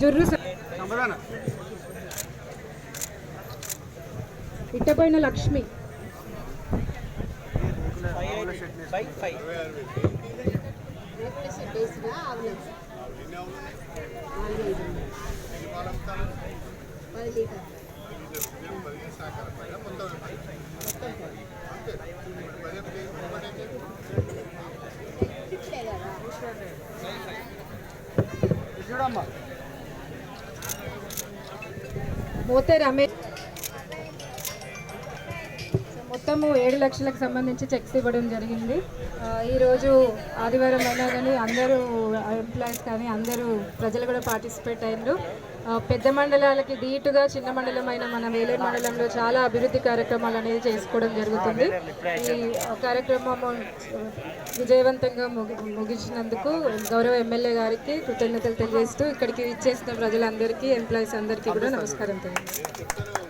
జుర్రు ఇట్టపోయిన లక్ష్మి. చూడమ్మా పోతే రమేష్ మొత్తము ఏడు లక్షలకు సంబంధించి చెక్స్ ఇవ్వడం జరిగింది. ఈరోజు ఆదివారం అయినా కానీ అందరూ ఎంప్లాయీస్ కానీ అందరూ ప్రజలు కూడా పార్టిసిపేట్ అయినారు పెద్ద మండలాలకి ధీటుగా చిన్న మండలమైన మన వేలేరు మండలంలో చాలా అభివృద్ధి కార్యక్రమాలు అనేది చేసుకోవడం జరుగుతుంది. ఈ కార్యక్రమం విజయవంతంగా ముగి ముగించినందుకు గౌరవ ఎమ్మెల్యే గారికి కృతజ్ఞతలు తెలియజేస్తూ ఇక్కడికి ఇచ్చేసిన ప్రజలందరికీ ఎంప్లాయీస్ అందరికీ కూడా నమస్కారం తెలియజేస్తాను